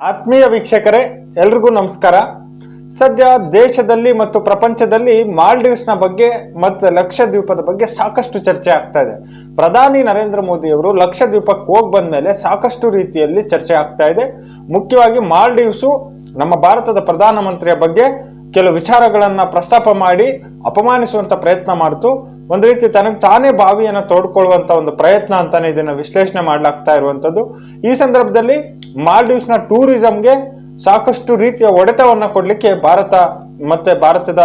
ಆತ್ಮೀಯ ವೀಕ್ಷಕರೇ, ಎಲ್ರಿಗೂ ನಮಸ್ಕಾರ. ಸದ್ಯ ದೇಶದಲ್ಲಿ ಮತ್ತು ಪ್ರಪಂಚದಲ್ಲಿ ಮಾಲ್ಡೀವ್ಸ್ನ ಬಗ್ಗೆ ಮತ್ತು ಲಕ್ಷದ್ವೀಪದ ಬಗ್ಗೆ ಸಾಕಷ್ಟು ಚರ್ಚೆ ಆಗ್ತಾ ಇದೆ. ಪ್ರಧಾನಿ ನರೇಂದ್ರ ಮೋದಿ ಅವರು ಲಕ್ಷದ್ವೀಪಕ್ಕೆ ಹೋಗಿ ಬಂದ್ಮೇಲೆ ಸಾಕಷ್ಟು ರೀತಿಯಲ್ಲಿ ಚರ್ಚೆ ಆಗ್ತಾ ಇದೆ. ಮುಖ್ಯವಾಗಿ ಮಾಲ್ಡೀವ್ಸು ನಮ್ಮ ಭಾರತದ ಪ್ರಧಾನಮಂತ್ರಿಯ ಬಗ್ಗೆ ಕೆಲವು ವಿಚಾರಗಳನ್ನು ಪ್ರಸ್ತಾಪ ಮಾಡಿ ಅಪಮಾನಿಸುವಂತ ಪ್ರಯತ್ನ ಮಾಡ್ತು. ಒಂದು ರೀತಿ ತನಗೆ ತಾನೇ ಬಾವಿಯನ್ನು ತೋಡ್ಕೊಳ್ಳುವಂಥ ಒಂದು ಪ್ರಯತ್ನ ಅಂತಾನೆ ಇದನ್ನ ವಿಶ್ಲೇಷಣೆ ಮಾಡಲಾಗ್ತಾ ಇರುವಂತದ್ದು. ಈ ಸಂದರ್ಭದಲ್ಲಿ ಮಾಲ್ಡೀವ್ಸ್ನ ಟೂರಿಸಂಗೆ ಸಾಕಷ್ಟು ರೀತಿಯ ಒಡೆತವನ್ನು ಕೊಡ್ಲಿಕ್ಕೆ ಭಾರತ ಮತ್ತೆ ಭಾರತದ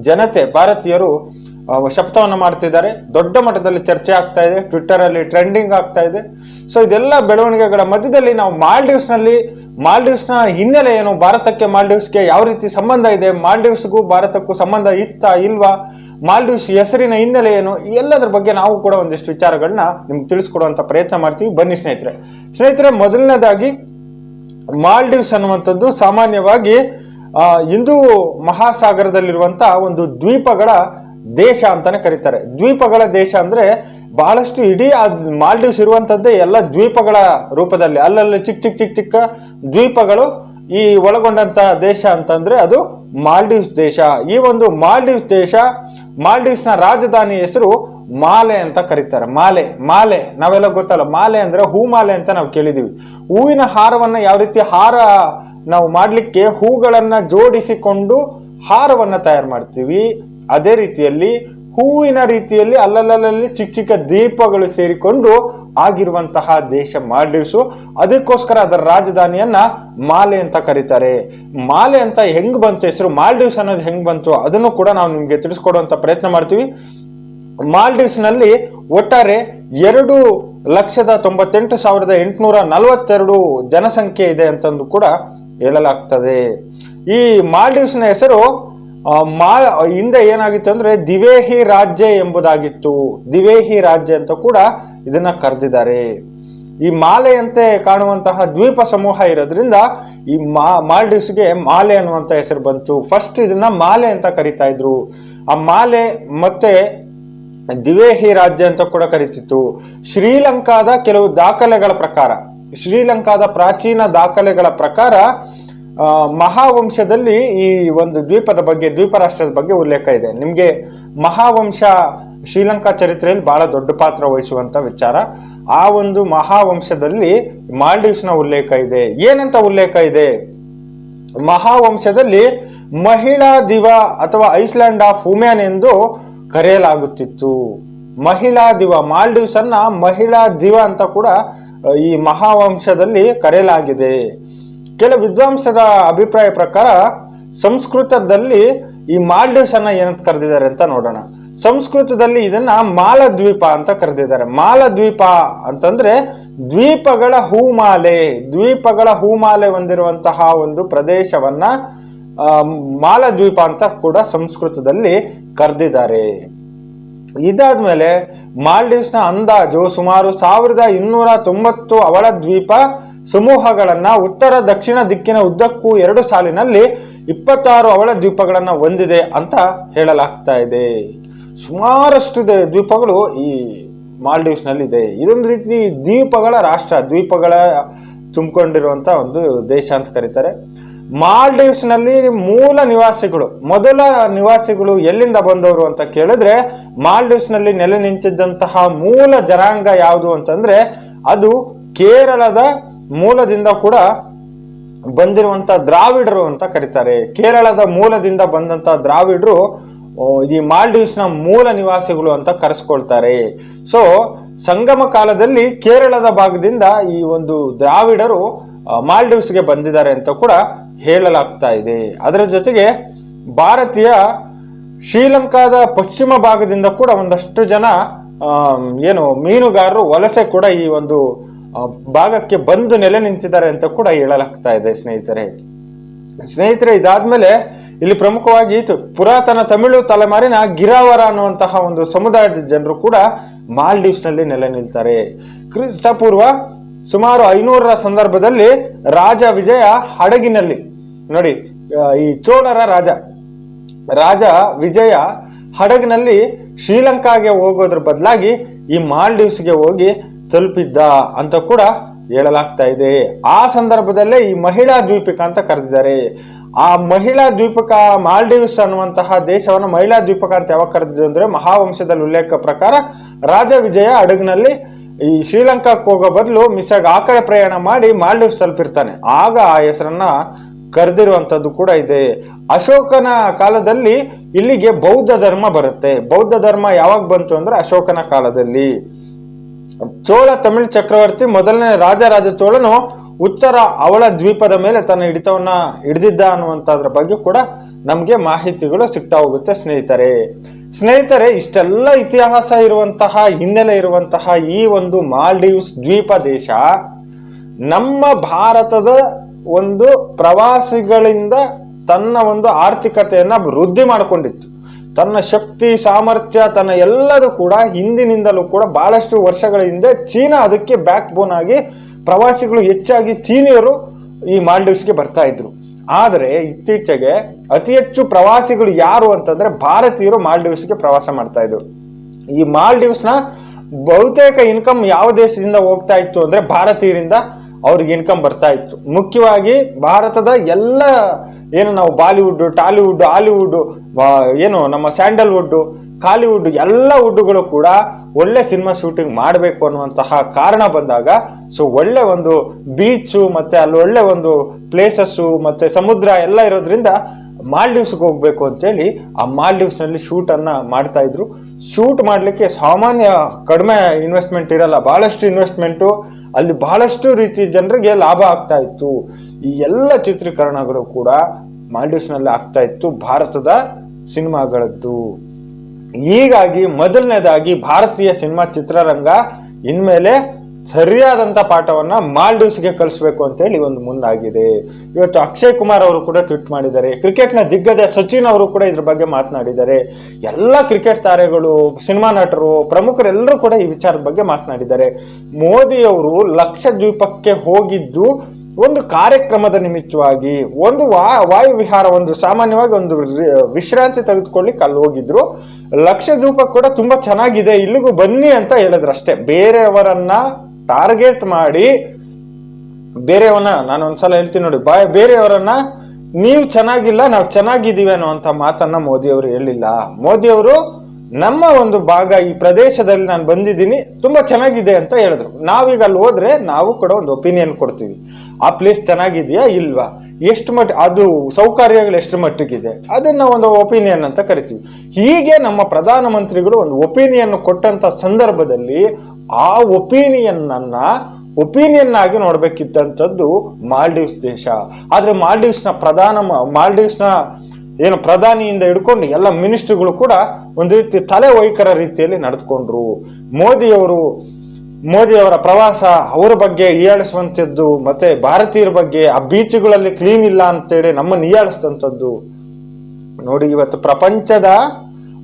ಜನತೆ, ಭಾರತೀಯರು ಶಬ್ದವನ್ನು ಮಾಡ್ತಿದ್ದಾರೆ. ದೊಡ್ಡ ಮಟ್ಟದಲ್ಲಿ ಚರ್ಚೆ ಆಗ್ತಾ ಇದೆ ಟ್ವಿಟ್ಟರ್ ಅಲ್ಲಿ ಟ್ರೆಂಡಿಂಗ್ ಆಗ್ತಾ ಇದೆ. ಸೊ ಇದೆಲ್ಲ ಬೆಳವಣಿಗೆಗಳ ಮಧ್ಯದಲ್ಲಿ ನಾವು ಮಾಲ್ಡೀವ್ಸ್ನಲ್ಲಿ ಮಾಲ್ಡೀವ್ಸ್ನ ಹಿನ್ನೆಲೆ ಏನು? ಭಾರತಕ್ಕೆ ಮಾಲ್ಡೀವ್ಸ್ಗೆ ಯಾವ ರೀತಿ ಸಂಬಂಧ ಇದೆ? ಮಾಲ್ಡೀವ್ಸ್ಗೂ ಭಾರತಕ್ಕೂ ಸಂಬಂಧ ಇತ್ತಾ ಇಲ್ವಾ? ಮಾಲ್ಡೀವ್ಸ್ ಹೆಸರಿನ ಹಿನ್ನೆಲೆ ಏನು ಎಲ್ಲದರ ಬಗ್ಗೆ ನಾವು ಕೂಡ ಒಂದಿಷ್ಟು ವಿಚಾರಗಳನ್ನ ನಿಮ್ಗೆ ತಿಳಿಸ್ಕೊಡುವಂತ ಪ್ರಯತ್ನ ಮಾಡ್ತೀವಿ. ಬನ್ನಿ ಸ್ನೇಹಿತರೆ. ಸ್ನೇಹಿತರೆ, ಮೊದಲನೇದಾಗಿ ಮಾಲ್ಡೀವ್ಸ್ ಅನ್ನುವಂಥದ್ದು ಸಾಮಾನ್ಯವಾಗಿ ಹಿಂದೂ ಮಹಾಸಾಗರದಲ್ಲಿರುವಂತ ಒಂದು ದ್ವೀಪಗಳ ದೇಶ ಅಂತಾನೆ ಕರೀತಾರೆ. ದ್ವೀಪಗಳ ದೇಶ ಅಂದ್ರೆ ಬಹಳಷ್ಟು ಇಡೀ ಆ ಮಾಲ್ಡೀವ್ಸ್ ಇರುವಂತದ್ದೇ ಎಲ್ಲ ದ್ವೀಪಗಳ ರೂಪದಲ್ಲಿ. ಅಲ್ಲಲ್ಲಿ ಚಿಕ್ಕ ಚಿಕ್ಕ ಚಿಕ್ಕ ಚಿಕ್ಕ ದ್ವೀಪಗಳು ಈ ಒಳಗೊಂಡಂತ ದೇಶ ಅಂತಂದ್ರೆ ಅದು ಮಾಲ್ಡೀವ್ಸ್ ದೇಶ. ಈ ಒಂದು ಮಾಲ್ಡೀವ್ಸ್ ದೇಶ ಮಾಲ್ಡೀವ್ಸ್ನ ರಾಜಧಾನಿ ಹೆಸರು ಮಾಲೆ ಅಂತ ಕರೀತಾರೆ. ಮಾಲೆ ಮಾಲೆ. ನಾವೆಲ್ಲ ಗೊತ್ತಲ್ಲ, ಮಾಲೆ ಅಂದ್ರೆ ಹೂಮಾಲೆ ಅಂತ ನಾವು ಕೇಳಿದೀವಿ. ಹೂವಿನ ಹಾರವನ್ನ ಯಾವ ರೀತಿ ಹಾರ ನಾವು ಮಾಡ್ಲಿಕ್ಕೆ ಹೂಗಳನ್ನ ಜೋಡಿಸಿಕೊಂಡು ಹಾರವನ್ನ ತಯಾರು ಮಾಡ್ತೀವಿ, ಅದೇ ರೀತಿಯಲ್ಲಿ ಹೂವಿನ ರೀತಿಯಲ್ಲಿ ಅಲ್ಲಲ್ಲಲ್ಲಿ ಚಿಕ್ಕ ಚಿಕ್ಕ ದೀಪಗಳು ಸೇರಿಕೊಂಡು ಆಗಿರುವಂತಹ ದೇಶ ಮಾಲ್ಡೀವ್ಸು ಅದಕ್ಕೋಸ್ಕರ ಅದರ ರಾಜಧಾನಿಯನ್ನ ಮಾಲೆ ಅಂತ ಕರೀತಾರೆ. ಮಾಲೆ ಅಂತ ಹೆಂಗ್ ಬಂತು, ಹೆಸರು ಮಾಲ್ಡೀವ್ಸ್ ಅನ್ನೋದು ಹೆಂಗ್ ಬಂತು, ಅದನ್ನು ಕೂಡ ನಾವು ನಿಮ್ಗೆ ತಿಳಿಸ್ಕೊಡುವಂತ ಪ್ರಯತ್ನ ಮಾಡ್ತೀವಿ. ಮಾಲ್ಡೀವ್ಸ್ನಲ್ಲಿ ಒಟ್ಟಾರೆ ಎರಡು ಲಕ್ಷದ ತೊಂಬತ್ತೆಂಟು ಸಾವಿರದ ಎಂಟುನೂರ ನಲವತ್ತೆರಡು ಜನಸಂಖ್ಯೆ ಇದೆ ಅಂತಂದು ಕೂಡ ಹೇಳಲಾಗ್ತದೆ. ಈ ಮಾಲ್ಡೀವ್ಸ್ನ ಹೆಸರು ಮಾ ಹಿಂದೆ ಏನಾಗಿತ್ತು ಅಂದ್ರೆ ದಿವೇಹಿ ರಾಜ್ಯ ಎಂಬುದಾಗಿತ್ತು. ದಿವೇಹಿ ರಾಜ್ಯ ಅಂತ ಕೂಡ ಇದನ್ನ ಕರೆದಿದ್ದಾರೆ. ಈ ಮಾಲೆಯಂತೆ ಕಾಣುವಂತಹ ದ್ವೀಪ ಸಮೂಹ ಇರೋದ್ರಿಂದ ಈ ಮಾ, ಮಾಲ್ಡೀವ್ಸ್ಗೆ ಮಾಲೆ ಅನ್ನುವಂತ ಹೆಸರು ಬಂತು. ಫಸ್ಟ್ ಇದನ್ನ ಮಾಲೆ ಅಂತ ಕರಿತಾ ಇದ್ರು. ಆ ಮಾಲೆ ಮತ್ತೆ ದಿವೇಹಿ ರಾಜ್ಯ ಅಂತ ಕೂಡ ಕರೀತಿತ್ತು. ಶ್ರೀಲಂಕಾದ ಕೆಲವು ದಾಖಲೆಗಳ ಪ್ರಕಾರ, ಶ್ರೀಲಂಕಾದ ಪ್ರಾಚೀನ ದಾಖಲೆಗಳ ಪ್ರಕಾರ ಮಹಾವಂಶದಲ್ಲಿ ಈ ಒಂದು ದ್ವೀಪದ ಬಗ್ಗೆ ದ್ವೀಪ ರಾಷ್ಟ್ರದ ಬಗ್ಗೆ ಉಲ್ಲೇಖ ಇದೆ. ನಿಮಗೆ ಮಹಾವಂಶ ಶ್ರೀಲಂಕಾ ಚರಿತ್ರೆಯಲ್ಲಿ ಬಹಳ ದೊಡ್ಡ ಪಾತ್ರ ವಹಿಸುವಂತ ವಿಚಾರ. ಆ ಒಂದು ಮಹಾವಂಶದಲ್ಲಿ ಮಾಲ್ಡೀವ್ಸ್ನ ಉಲ್ಲೇಖ ಇದೆ. ಏನಂತ ಉಲ್ಲೇಖ ಇದೆ? ಮಹಾವಂಶದಲ್ಲಿ ಮಹಿಳಾ ದಿವ ಅಥವಾ ಐಸ್ಲ್ಯಾಂಡ್ ಆಫ್ ವುಮೆನ್ ಎಂದು ಕರೆಯಲಾಗುತ್ತಿತ್ತು. ಮಹಿಳಾ ದಿವ ಮಾಲ್ಡೀವ್ಸ್ ಅನ್ನ ಮಹಿಳಾ ದಿವ ಅಂತ ಕೂಡ ಈ ಮಹಾವಂಶದಲ್ಲಿ ಕರೆಯಲಾಗಿದೆ. ಕೆಲ ವಿದ್ವಾಂಸದ ಅಭಿಪ್ರಾಯ ಪ್ರಕಾರ ಸಂಸ್ಕೃತದಲ್ಲಿ ಈ ಮಾಲ್ಡೀವ್ಸ್ ಅನ್ನ ಏನಂತ ಕರೆದಿದ್ದಾರೆ ಅಂತ ನೋಡೋಣ. ಸಂಸ್ಕೃತದಲ್ಲಿ ಇದನ್ನ ಮಾಲದ್ವೀಪ ಅಂತ ಕರೆದಿದ್ದಾರೆ. ಮಾಲದ್ವೀಪ ಅಂತಂದ್ರೆ ದ್ವೀಪಗಳ ಹೂಮಾಲೆ ದ್ವೀಪಗಳ ಹೂಮಾಲೆ ಹೊಂದಿರುವಂತಹ ಒಂದು ಪ್ರದೇಶವನ್ನ ಮಾಲದ್ವೀಪ ಅಂತ ಕೂಡ ಸಂಸ್ಕೃತದಲ್ಲಿ ಕರೆದಿದ್ದಾರೆ. ಇದಾದ್ಮೇಲೆ ಮಾಲ್ಡೀವ್ಸ್ನ ಅಂದಾಜು ಸುಮಾರು ಸಾವಿರದ ಇನ್ನೂರ ತೊಂಬತ್ತು ಅವಳ ದ್ವೀಪ ಸಮೂಹಗಳನ್ನ ಉತ್ತರ ದಕ್ಷಿಣ ದಿಕ್ಕಿನ ಉದ್ದಕ್ಕೂ ಎರಡು ಸಾಲಿನಲ್ಲಿ ಇಪ್ಪತ್ತಾರು ಅವಳ ದ್ವೀಪಗಳನ್ನ ಹೊಂದಿದೆ ಅಂತ ಹೇಳಲಾಗ್ತಾ ಇದೆ. ಸುಮಾರಷ್ಟು ದ್ವೀಪಗಳು ಈ ಮಾಲ್ಡೀವ್ಸ್ನಲ್ಲಿ ಇದೆ ಇದೊಂದು ರೀತಿ ದ್ವೀಪಗಳ ರಾಷ್ಟ್ರ, ದ್ವೀಪಗಳ ತುಂಬಿಕೊಂಡಿರುವಂತ ಒಂದು ದೇಶ ಅಂತ ಕರೀತಾರೆ. ಮಾಲ್ಡೀವ್ಸ್ನಲ್ಲಿ ಮೂಲ ನಿವಾಸಿಗಳು, ಮೊದಲ ನಿವಾಸಿಗಳು ಎಲ್ಲಿಂದ ಬಂದವರು ಅಂತ ಕೇಳಿದ್ರೆ ಮಾಲ್ಡೀವ್ಸ್ನಲ್ಲಿ ನೆಲೆ ನಿಂತಿದ್ದಂತಹ ಮೂಲ ಜನಾಂಗ ಯಾವುದು ಅಂತಂದ್ರೆ, ಅದು ಕೇರಳದ ಮೂಲದಿಂದ ಕೂಡ ಬಂದಿರುವಂತ ದ್ರಾವಿಡರು ಅಂತ ಕರೀತಾರೆ. ಕೇರಳದ ಮೂಲದಿಂದ ಬಂದಂತ ದ್ರಾವಿಡರು ಈ ಮಾಲ್ಡೀವ್ಸ್ನ ಮೂಲ ನಿವಾಸಿಗಳು ಅಂತ ಕರೆಸ್ಕೊಳ್ತಾರೆ. ಸೊ, ಸಂಗಮ ಕಾಲದಲ್ಲಿ ಕೇರಳದ ಭಾಗದಿಂದ ಈ ಒಂದು ದ್ರಾವಿಡರು ಮಾಲ್ಡೀವ್ಸ್ಗೆ ಬಂದಿದ್ದಾರೆ ಅಂತ ಕೂಡ ಹೇಳಲಾಗ್ತಾ ಇದೆ. ಅದರ ಜೊತೆಗೆ ಭಾರತೀಯ ಶ್ರೀಲಂಕಾದ ಪಶ್ಚಿಮ ಭಾಗದಿಂದ ಕೂಡ ಒಂದಷ್ಟು ಜನ ಏನು, ಮೀನುಗಾರರು ವಲಸೆ ಕೂಡ ಈ ಒಂದು ಭಾಗಕ್ಕೆ ಬಂದು ನೆಲೆ ನಿಂತಿದ್ದಾರೆ ಅಂತ ಕೂಡ ಹೇಳಲಾಗ್ತಾ ಇದೆ ಸ್ನೇಹಿತರೆ. ಸ್ನೇಹಿತರೆ, ಇದಾದ್ಮೇಲೆ ಇಲ್ಲಿ ಪ್ರಮುಖವಾಗಿ ಪುರಾತನ ತಮಿಳು ತಲೆಮಾರಿನ ಗಿರಾವರ ಅನ್ನುವಂತಹ ಒಂದು ಸಮುದಾಯದ ಜನರು ಕೂಡ ಮಾಲ್ಡೀವ್ಸ್ನಲ್ಲಿ ನೆಲೆ ನಿಲ್ತಾರೆ. ಕ್ರಿಸ್ತಪೂರ್ವ ಸುಮಾರು ಐನೂರರ ಸಂದರ್ಭದಲ್ಲಿ ರಾಜ ವಿಜಯ ಹಡಗಿನಲ್ಲಿ, ನೋಡಿ ಈ ಚೋಳರ ರಾಜ ರಾಜ ವಿಜಯ ಹಡಗಿನಲ್ಲಿ ಶ್ರೀಲಂಕಾಗೆ ಹೋಗೋದ್ರ ಬದಲಾಗಿ ಈ ಮಾಲ್ಡೀವ್ಸ್ಗೆ ಹೋಗಿ ತಲುಪಿದ್ದ ಅಂತ ಕೂಡ ಹೇಳಲಾಗ್ತಾ ಇದೆ. ಆ ಸಂದರ್ಭದಲ್ಲೇ ಈ ಮಹಿಳಾ ದ್ವೀಪಕ ಅಂತ ಕರೆದಿದ್ದಾರೆ. ಆ ಮಹಿಳಾ ದ್ವೀಪಕ ಮಾಲ್ಡೀವ್ಸ್ ಅನ್ನುವಂತಹ ದೇಶವನ್ನು ಮಹಿಳಾ ದ್ವೀಪಕ ಅಂತ ಯಾವಾಗ ಕರೆದಿದ್ರು ಅಂದ್ರೆ ಮಹಾವಂಶದಲ್ಲಿ ಉಲ್ಲೇಖ ಪ್ರಕಾರ ರಾಜ ವಿಜಯ ಅಡಗಿನಲ್ಲಿ ಈ ಶ್ರೀಲಂಕಾಕ್ಕೆ ಹೋಗೋ ಬದಲು ಮಿಸ್ಸಾಗಿ ಆ ಕಡೆ ಪ್ರಯಾಣ ಮಾಡಿ ಮಾಲ್ಡೀವ್ಸ್ ತಲುಪಿರ್ತಾನೆ. ಆಗ ಆ ಹೆಸರನ್ನ ಕರೆದಿರುವಂತದ್ದು ಕೂಡ ಇದೆ. ಅಶೋಕನ ಕಾಲದಲ್ಲಿ ಇಲ್ಲಿಗೆ ಬೌದ್ಧ ಧರ್ಮ ಬರುತ್ತೆ. ಬೌದ್ಧ ಧರ್ಮ ಯಾವಾಗ ಬಂತು ಅಂದ್ರೆ ಅಶೋಕನ ಕಾಲದಲ್ಲಿ. ಚೋಳ ತಮಿಳ್ ಚಕ್ರವರ್ತಿ ಮೊದಲನೇ ರಾಜರಾಜ ಚೋಳನು ಉತ್ತರ ಅವಳ ದ್ವೀಪದ ಮೇಲೆ ತನ್ನ ಹಿಡಿತವನ್ನ ಹಿಡಿದಿದ್ದ ಅನ್ನುವಂಥದ್ರ ಬಗ್ಗೆ ಕೂಡ ನಮಗೆ ಮಾಹಿತಿಗಳು ಸಿಗ್ತಾ ಹೋಗುತ್ತೆ ಸ್ನೇಹಿತರೆ. ಸ್ನೇಹಿತರೆ, ಇಷ್ಟೆಲ್ಲ ಇತಿಹಾಸ ಇರುವಂತಹ, ಹಿನ್ನೆಲೆ ಇರುವಂತಹ ಈ ಒಂದು ಮಾಲ್ಡೀವ್ಸ್ ದ್ವೀಪ ದೇಶ ನಮ್ಮ ಭಾರತದ ಒಂದು ಪ್ರವಾಸಿಗಳಿಂದ ತನ್ನ ಒಂದು ಆರ್ಥಿಕತೆಯನ್ನ ವೃದ್ಧಿ ಮಾಡಿಕೊಂಡಿತ್ತು. ತನ್ನ ಶಕ್ತಿ, ಸಾಮರ್ಥ್ಯ, ತನ್ನ ಎಲ್ಲದೂ ಕೂಡ ಹಿಂದಿನಿಂದಲೂ ಕೂಡ ಬಹಳಷ್ಟು ವರ್ಷಗಳ ಹಿಂದೆ ಚೀನಾ ಅದಕ್ಕೆ ಬ್ಯಾಕ್ ಬೋನ್ ಆಗಿ ಪ್ರವಾಸಿಗಳು ಹೆಚ್ಚಾಗಿ ಚೀನಿಯರು ಈ ಮಾಲ್ಡೀವ್ಸ್ಗೆ ಬರ್ತಾ ಇದ್ರು. ಆದರೆ ಇತ್ತೀಚೆಗೆ ಅತಿ ಹೆಚ್ಚು ಪ್ರವಾಸಿಗಳು ಯಾರು ಅಂತಂದ್ರೆ ಭಾರತೀಯರು ಮಾಲ್ಡೀವ್ಸ್ಗೆ ಪ್ರವಾಸ ಮಾಡ್ತಾ ಇದ್ರು. ಈ ಮಾಲ್ಡೀವ್ಸ್ನ ಬಹುತೇಕ ಇನ್ಕಮ್ ಯಾವ ದೇಶದಿಂದ ಹೋಗ್ತಾ ಇತ್ತು ಅಂದ್ರೆ ಭಾರತೀಯರಿಂದ ಅವ್ರಿಗೆ ಇನ್ಕಮ್ ಬರ್ತಾ ಇತ್ತು. ಮುಖ್ಯವಾಗಿ ಭಾರತದ ಎಲ್ಲ ಏನು ನಾವು ಬಾಲಿವುಡ್, ಟಾಲಿವುಡ್, ಹಾಲಿವುಡ್ ಏನು ನಮ್ಮ ಸ್ಯಾಂಡಲ್ವುಡ್, ಕಾಲಿವುಡ್ ಎಲ್ಲ ವುಡ್ಗಳು ಕೂಡ ಒಳ್ಳೆ ಸಿನಿಮಾ ಶೂಟಿಂಗ್ ಮಾಡಬೇಕು ಅನ್ನುವಂತಹ ಕಾರಣ ಬಂದಾಗ ಸೊ ಒಳ್ಳೆ ಒಂದು ಬೀಚು ಮತ್ತೆ ಅಲ್ಲಿ ಒಳ್ಳೆ ಒಂದು ಪ್ಲೇಸಸ್ಸು ಮತ್ತೆ ಸಮುದ್ರ ಎಲ್ಲ ಇರೋದ್ರಿಂದ ಮಾಲ್ಡೀವ್ಸ್ಗೆ ಹೋಗ್ಬೇಕು ಅಂತೇಳಿ ಆ ಮಾಲ್ಡೀವ್ಸ್ನಲ್ಲಿ ಶೂಟ್ ಅನ್ನ ಮಾಡ್ತಾ ಇದ್ರು. ಶೂಟ್ ಮಾಡ್ಲಿಕ್ಕೆ ಸಾಮಾನ್ಯ ಕಡಿಮೆ ಇನ್ವೆಸ್ಟ್ಮೆಂಟ್ ಇರಲ್ಲ, ಬಹಳಷ್ಟು ಇನ್ವೆಸ್ಟ್ಮೆಂಟು ಅಲ್ಲಿ ಬಹಳಷ್ಟು ರೀತಿ ಜನರಿಗೆ ಲಾಭ ಆಗ್ತಾ ಇತ್ತು. ಈ ಎಲ್ಲ ಚಿತ್ರೀಕರಣಗಳು ಕೂಡ ಮಾಲ್ಡೀವ್ಸ್ನಲ್ಲಿ ಆಗ್ತಾ ಇತ್ತು, ಭಾರತದ ಸಿನಿಮಾಗಳದ್ದು. ಹೀಗಾಗಿ ಮೊದಲನೇದಾಗಿ ಭಾರತೀಯ ಸಿನಿಮಾ ಚಿತ್ರರಂಗ ಇನ್ಮೇಲೆ ಸರಿಯಾದಂತ ಪಾಠವನ್ನು ಮಾಲ್ಡೀವ್ಸ್ಗೆ ಕಲಿಸ್ಬೇಕು ಅಂತೇಳಿ ಒಂದು ಮುಂದಾಗಿದೆ. ಇವತ್ತು ಅಕ್ಷಯ್ ಕುಮಾರ್ ಅವರು ಕೂಡ ಟ್ವೀಟ್ ಮಾಡಿದ್ದಾರೆ. ಕ್ರಿಕೆಟ್ನ ದಿಗ್ಗಜ ಸಚಿನ್ ಅವರು ಕೂಡ ಇದ್ರ ಬಗ್ಗೆ ಮಾತನಾಡಿದ್ದಾರೆ. ಎಲ್ಲ ಕ್ರಿಕೆಟ್ ತಾರೆಗಳು, ಸಿನಿಮಾ ನಟರು, ಪ್ರಮುಖರೆಲ್ಲರೂ ಕೂಡ ಈ ವಿಚಾರದ ಬಗ್ಗೆ ಮಾತನಾಡಿದ್ದಾರೆ. ಮೋದಿಯವರು ಲಕ್ಷದ್ವೀಪಕ್ಕೆ ಹೋಗಿದ್ದು ಒಂದು ಕಾರ್ಯಕ್ರಮದ ನಿಮಿತ್ತವಾಗಿ, ಒಂದು ವಾ, ವಾಯುವಿಹಾರ ಒಂದು ಸಾಮಾನ್ಯವಾಗಿ ಒಂದು ವಿಶ್ರಾಂತಿ ತೆಗೆದುಕೊಳ್ಳಿಕ್ಕೆ ಅಲ್ಲಿ ಹೋಗಿದ್ರು. ಲಕ್ಷದ್ವೀಪ ಕೂಡ ತುಂಬಾ ಚೆನ್ನಾಗಿದೆ, ಇಲ್ಲಿಗೂ ಬನ್ನಿ ಅಂತ ಹೇಳಿದ್ರು ಅಷ್ಟೇ. ಬೇರೆಯವರನ್ನ ಟಾರ್ಗೆಟ್ ಮಾಡಿ ಬೇರೆಯವನ್ನ, ನಾನು ಒಂದ್ಸಲ ಹೇಳ್ತೀನಿ ನೋಡಿ ಬಾಯ್ ಬೇರೆಯವರನ್ನ ನೀವು ಚೆನ್ನಾಗಿಲ್ಲ, ನಾವು ಚೆನ್ನಾಗಿದ್ದೀವಿ ಅನ್ನುವಂಥ ಮಾತನ್ನ ಮೋದಿ ಅವರು ಹೇಳಿಲ್ಲ. ಮೋದಿ ಅವರು ನಮ್ಮ ಒಂದು ಭಾಗ, ಈ ಪ್ರದೇಶದಲ್ಲಿ ನಾನು ಬಂದಿದ್ದೀನಿ, ತುಂಬಾ ಚೆನ್ನಾಗಿದೆ ಅಂತ ಹೇಳಿದ್ರು. ನಾವೀಗ ಅಲ್ಲಿ ಹೋದ್ರೆ ನಾವು ಕೂಡ ಒಂದು ಒಪಿನಿಯನ್ ಕೊಡ್ತೀವಿ. ಆ ಪ್ಲೇಸ್ ಚೆನ್ನಾಗಿದೆಯಾ ಇಲ್ವಾ? ಎಷ್ಟು ಮಟ್ಟ ಅದು ಸೌಕರ್ಯಗಳು ಎಷ್ಟು ಮಟ್ಟಿಗಿದೆ? ಅದನ್ನ ಒಂದು ಒಪಿನಿಯನ್ ಅಂತ ಕರಿತೀವಿ. ಹೀಗೆ ನಮ್ಮ ಪ್ರಧಾನಮಂತ್ರಿಗಳು ಒಂದು ಒಪಿನಿಯನ್ ಕೊಟ್ಟಂತ ಸಂದರ್ಭದಲ್ಲಿ ಆ ಒಪಿನಿಯನ್ ಅನ್ನ ಒಪಿನಿಯನ್ ಆಗಿ ನೋಡ್ಬೇಕಿದ್ದಂಥದ್ದು ಮಾಲ್ಡೀವ್ಸ್ ದೇಶ. ಆದರೆ ಮಾಲ್ಡೀವ್ಸ್ನ ಪ್ರಧಾನ ಮಾಲ್ಡೀವ್ಸ್ನ ಏನು ಪ್ರಧಾನಿಯಿಂದ ಹಿಡ್ಕೊಂಡು ಎಲ್ಲ ಮಿನಿಸ್ಟ್ರಿಗಳು ಕೂಡ ಒಂದು ರೀತಿ ತಲೆ ವೈಖರ ರೀತಿಯಲ್ಲಿ ನಡೆದುಕೊಂಡ್ರು. ಮೋದಿಯವರು, ಮೋದಿಯವರ ಪ್ರವಾಸ ಅವರ ಬಗ್ಗೆ ಹೀಯಾಳಿಸುವಂಥದ್ದು ಮತ್ತೆ ಭಾರತೀಯರ ಬಗ್ಗೆ ಆ ಬೀಚ್ಗಳಲ್ಲಿ ಕ್ಲೀನ್ ಇಲ್ಲ ಅಂತೇಳಿ ನಮ್ಮನ್ನು ಹೀಯಾಳಿಸಿದಂಥದ್ದು ನೋಡಿ, ಇವತ್ತು ಪ್ರಪಂಚದ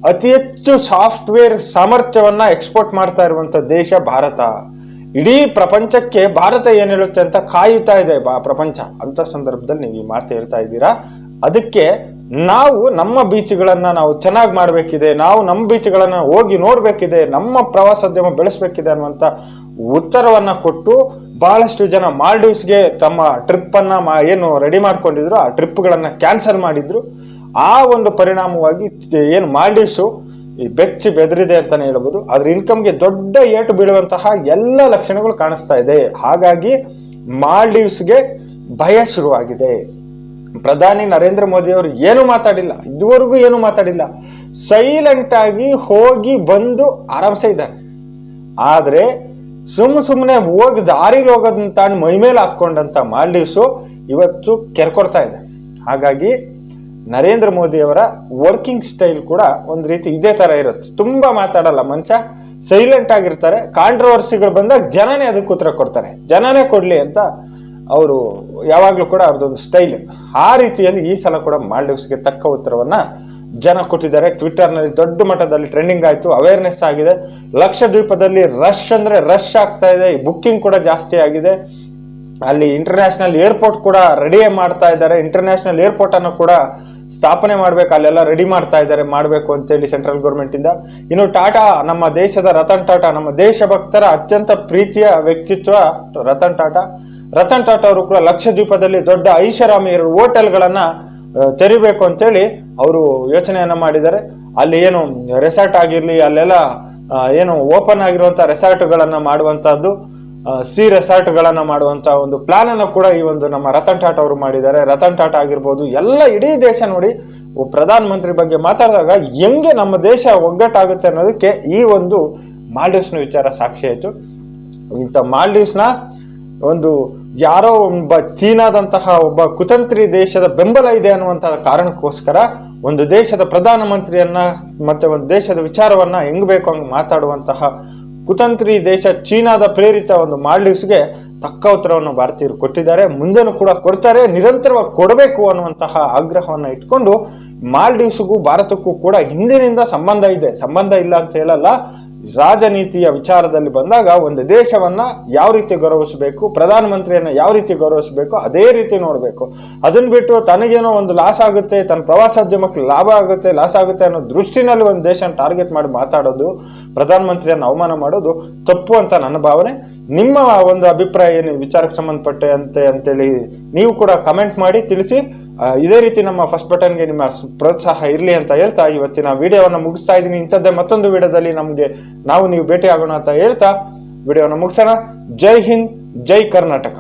ಅತಿ ಹೆಚ್ಚು ಸಾಫ್ಟ್ವೇರ್ ಸಾಮರ್ಥ್ಯವನ್ನ ಎಕ್ಸ್ಪೋರ್ಟ್ ಮಾಡ್ತಾ ಇರುವಂತ ದೇಶ ಭಾರತ. ಇಡೀ ಪ್ರಪಂಚಕ್ಕೆ ಭಾರತ ಏನ್ ಹೇಳುತ್ತೆ ಅಂತ ಕಾಯುತ್ತಾ ಇದೆ ಪ್ರಪಂಚ. ಅಂತ ಸಂದರ್ಭದಲ್ಲಿ ನೀವು ಈ ಮಾತು ಹೇಳ್ತಾ ಇದ್ದೀರಾ. ಅದಕ್ಕೆ ನಾವು ನಮ್ಮ ಬೀಚ್ಗಳನ್ನ ನಾವು ಚೆನ್ನಾಗಿ ಮಾಡಬೇಕಿದೆ, ನಾವು ನಮ್ಮ ಬೀಚ್ಗಳನ್ನ ಹೋಗಿ ನೋಡ್ಬೇಕಿದೆ, ನಮ್ಮ ಪ್ರವಾಸೋದ್ಯಮ ಬೆಳೆಸಬೇಕಿದೆ ಅನ್ನುವಂತ ಉತ್ತರವನ್ನ ಕೊಟ್ಟು ಬಹಳಷ್ಟು ಜನ ಮಾಲ್ಡೀವ್ಸ್ಗೆ ತಮ್ಮ ಟ್ರಿಪ್ ಅನ್ನ ಏನು ರೆಡಿ ಮಾಡ್ಕೊಂಡಿದ್ರು, ಆ ಟ್ರಿಪ್ಗಳನ್ನ ಕ್ಯಾನ್ಸಲ್ ಮಾಡಿದ್ರು. ಆ ಒಂದು ಪರಿಣಾಮವಾಗಿ ಏನು ಮಾಲ್ಡೀವ್ಸು ಈ ಬೆಚ್ಚಿ ಬೆದರಿದೆ ಅಂತಾನೆ ಹೇಳ್ಬೋದು. ಅದ್ರ ಇನ್ಕಮ್ಗೆ ದೊಡ್ಡ ಏಟು ಬೀಳುವಂತಹ ಎಲ್ಲ ಲಕ್ಷಣಗಳು ಕಾಣಿಸ್ತಾ ಇದೆ. ಹಾಗಾಗಿ ಮಾಲ್ಡೀವ್ಸ್ಗೆ ಭಯ ಶುರುವಾಗಿದೆ. ಪ್ರಧಾನಿ ನರೇಂದ್ರ ಮೋದಿ ಅವರು ಏನು ಮಾತಾಡಿಲ್ಲ. ಇದುವರೆಗೂ ಏನು ಮಾತಾಡಿಲ್ಲ. ಸೈಲೆಂಟ್ ಆಗಿ ಹೋಗಿ ಬಂದು ಆರಾಮ್ಸೆ ಇದ್ದಾರೆ. ಆದ್ರೆ ಸುಮ್ ಸುಮ್ಮನೆ ಹೋಗಿ ದಾರಿಲಿ ಹೋಗೋದನ್ನ ಮೈ ಮೈಮೇಲೆ ಹಾಕೊಂಡಂತ ಮಾಲ್ಡೀವ್ಸು ಇವತ್ತು ಕೆರ್ಕೊಡ್ತಾ ಇದೆ. ಹಾಗಾಗಿ ನರೇಂದ್ರ ಮೋದಿಯವರ ವರ್ಕಿಂಗ್ ಸ್ಟೈಲ್ ಕೂಡ ಒಂದು ರೀತಿ ಇದೇ ಥರ ಇರುತ್ತೆ. ತುಂಬ ಮಾತಾಡಲ್ಲ ಮನುಷ್ಯ ಸೈಲೆಂಟ್ ಆಗಿರ್ತಾರೆ ಕಾಂಟ್ರವರ್ಸಿಗಳು ಬಂದಾಗ ಜನನೇ ಅದಕ್ಕೆ ಉತ್ತರ ಕೊಡ್ತಾರೆ. ಜನನೇ ಕೊಡಲಿ ಅಂತ ಅವರು ಯಾವಾಗಲೂ ಕೂಡ ಅವ್ರದ್ದೊಂದು ಸ್ಟೈಲ್ ಆ ರೀತಿಯಲ್ಲಿ ಈ ಸಲ ಕೂಡ ಮಾಲ್ಡೀವ್ಸ್ಗೆ ತಕ್ಕ ಉತ್ತರವನ್ನು ಜನ ಕೊಟ್ಟಿದ್ದಾರೆ. ಟ್ವಿಟರ್ನಲ್ಲಿ ದೊಡ್ಡ ಮಟ್ಟದಲ್ಲಿ ಟ್ರೆಂಡಿಂಗ್ ಆಯಿತು ಅವೇರ್ನೆಸ್ ಆಗಿದೆ. ಲಕ್ಷದ್ವೀಪದಲ್ಲಿ ರಶ್ ಅಂದರೆ ರಶ್ ಆಗ್ತಾ ಇದೆ ಬುಕ್ಕಿಂಗ್ ಕೂಡ ಜಾಸ್ತಿ ಆಗಿದೆ. ಅಲ್ಲಿ ಇಂಟರ್ನ್ಯಾಷನಲ್ ಏರ್ಪೋರ್ಟ್ ಕೂಡ ರೆಡಿ ಮಾಡ್ತಾ ಇದ್ದಾರೆ. ಇಂಟರ್ನ್ಯಾಷನಲ್ ಏರ್ಪೋರ್ಟನ್ನು ಕೂಡ ಸ್ಥಾಪನೆ ಮಾಡ್ಬೇಕು ಅಲ್ಲೆಲ್ಲ ರೆಡಿ ಮಾಡ್ತಾ ಇದ್ದಾರೆ ಮಾಡಬೇಕು ಅಂತೇಳಿ ಸೆಂಟ್ರಲ್ ಗೌರ್ಮೆಂಟ್ ಇಂದ. ಇನ್ನು ಟಾಟಾ ನಮ್ಮ ದೇಶದ ರತನ್ ಟಾಟಾ ನಮ್ಮ ದೇಶಭಕ್ತರ ಅತ್ಯಂತ ಪ್ರೀತಿಯ ವ್ಯಕ್ತಿತ್ವ ರತನ್ ಟಾಟಾ. ರತನ್ ಟಾಟಾ ಅವರು ಕೂಡ ಲಕ್ಷದ್ವೀಪದಲ್ಲಿ ದೊಡ್ಡ ಐಷಾರಾಮಿ ಎರಡು ಹೋಟೆಲ್ಗಳನ್ನ ತೆರಿಬೇಕು ಅಂತೇಳಿ ಅವರು ಯೋಚನೆಯನ್ನ ಮಾಡಿದ್ದಾರೆ. ಅಲ್ಲಿ ಏನು ರೆಸಾರ್ಟ್ ಆಗಿರ್ಲಿ ಅಲ್ಲೆಲ್ಲ ಏನು ಓಪನ್ ಆಗಿರುವಂತ ರೆಸಾರ್ಟ್ಗಳನ್ನ ಮಾಡುವಂತಹದ್ದು ಆ, ಸಿ ರೆಸಾರ್ಟ್ಗಳನ್ನು ಮಾಡುವಂತ ಒಂದು ಪ್ಲಾನ್ ಅನ್ನು ಕೂಡ ಈ ಒಂದು ನಮ್ಮ ರತನ್ ಟಾಟಾ ಅವರು ಮಾಡಿದ್ದಾರೆ. ರತನ್ ಟಾಟಾ ಆಗಿರ್ಬೋದು, ಎಲ್ಲ ಇಡೀ ದೇಶ ನೋಡಿ ಪ್ರಧಾನ ಮಂತ್ರಿ ಬಗ್ಗೆ ಮಾತಾಡಿದಾಗ ಹೆಂಗೆ ನಮ್ಮ ದೇಶ ಒಗ್ಗಟ್ಟಾಗುತ್ತೆ ಅನ್ನೋದಕ್ಕೆ ಈ ಒಂದು ಮಾಲ್ಡೀವ್ಸ್ನ ವಿಚಾರ ಸಾಕ್ಷಿ ಆಯಿತು. ಇಂಥ ಮಾಲ್ಡೀವ್ಸ್ನ ಒಂದು ಯಾರೋ ಒಬ್ಬ ಚೀನಾದಂತಹ ಒಬ್ಬ ಕುತಂತ್ರಿ ದೇಶದ ಬೆಂಬಲ ಇದೆ ಅನ್ನುವಂತಹ ಕಾರಣಕ್ಕೋಸ್ಕರ ಒಂದು ದೇಶದ ಪ್ರಧಾನಮಂತ್ರಿಯನ್ನ ಮತ್ತೆ ಒಂದು ದೇಶದ ವಿಚಾರವನ್ನ ಹೆಂಗ್ ಬೇಕು ಹಂಗೆ ಮಾತಾಡುವಂತಹ ಕುತಂತ್ರಿ ದೇಶ ಚೀನಾದ ಪ್ರೇರಿತ ಒಂದು ಮಾಲ್ಡೀವ್ಸ್ಗೆ ತಕ್ಕ ಉತ್ತರವನ್ನು ಭಾರತೀಯರು ಕೊಟ್ಟಿದ್ದಾರೆ. ಮುಂದೆನೂ ಕೂಡ ಕೊಡ್ತಾರೆ. ನಿರಂತರವಾಗಿ ಕೊಡಬೇಕು ಅನ್ನುವಂತಹ ಆಗ್ರಹವನ್ನು ಇಟ್ಕೊಂಡು ಮಾಲ್ಡೀವ್ಸ್ಗೂ ಭಾರತಕ್ಕೂ ಕೂಡ ಹಿಂದಿನಿಂದ ಸಂಬಂಧ ಇದೆ. ಸಂಬಂಧ ಇಲ್ಲ ಅಂತ ಹೇಳಲ್ಲ. ರಾಜನೀತಿಯ ವಿಚಾರದಲ್ಲಿ ಬಂದಾಗ ಒಂದು ದೇಶವನ್ನ ಯಾವ ರೀತಿ ಗೌರವಿಸಬೇಕು, ಪ್ರಧಾನಮಂತ್ರಿಯನ್ನ ಯಾವ ರೀತಿ ಗೌರವಿಸಬೇಕು, ಅದೇ ರೀತಿ ನೋಡಬೇಕು. ಅದನ್ನ ಬಿಟ್ಟು ತನಗೇನೋ ಒಂದು ಲಾಸ್ ಆಗುತ್ತೆ, ತನ್ನ ಪ್ರವಾಸೋದ್ಯಮಕ್ಕೆ ಲಾಭ ಆಗುತ್ತೆ ಲಾಸ್ ಆಗುತ್ತೆ ಅನ್ನೋ ದೃಷ್ಟಿನಲ್ಲಿ ಒಂದು ದೇಶನ ಟಾರ್ಗೆಟ್ ಮಾಡಿ ಮಾತಾಡೋದು, ಪ್ರಧಾನಮಂತ್ರಿಯನ್ನು ಅವಮಾನ ಮಾಡೋದು ತಪ್ಪು ಅಂತ ನನ್ನ ಭಾವನೆ. ನಿಮ್ಮ ಒಂದು ಅಭಿಪ್ರಾಯ ಏನು, ವಿಚಾರಕ್ಕೆ ಸಂಬಂಧಪಟ್ಟಂತೆ ಅಂತೆ ಅಂತೇಳಿ ನೀವು ಕೂಡ ಕಮೆಂಟ್ ಮಾಡಿ ತಿಳಿಸಿ. ಇದೇ ರೀತಿ ನಮ್ಮ ಫಸ್ಟ್ ಬಟನ್ಗೆ ನಿಮ್ಮ ಪ್ರೋತ್ಸಾಹ ಇರಲಿ ಅಂತ ಹೇಳ್ತಾ ಇವತ್ತಿನ ವಿಡಿಯೋವನ್ನು ಮುಗಿಸ್ತಾ ಇದ್ದೀನಿ. ಇಂಥದ್ದೇ ಮತ್ತೊಂದು ವಿಡಿಯೋದಲ್ಲಿ ನಮಗೆ ನಾವು ನೀವು ಭೇಟಿ ಆಗೋಣ ಅಂತ ಹೇಳ್ತಾ ವಿಡಿಯೋವನ್ನು ಮುಗಿಸೋಣ. ಜೈ ಹಿಂದ್, ಜೈ ಕರ್ನಾಟಕ.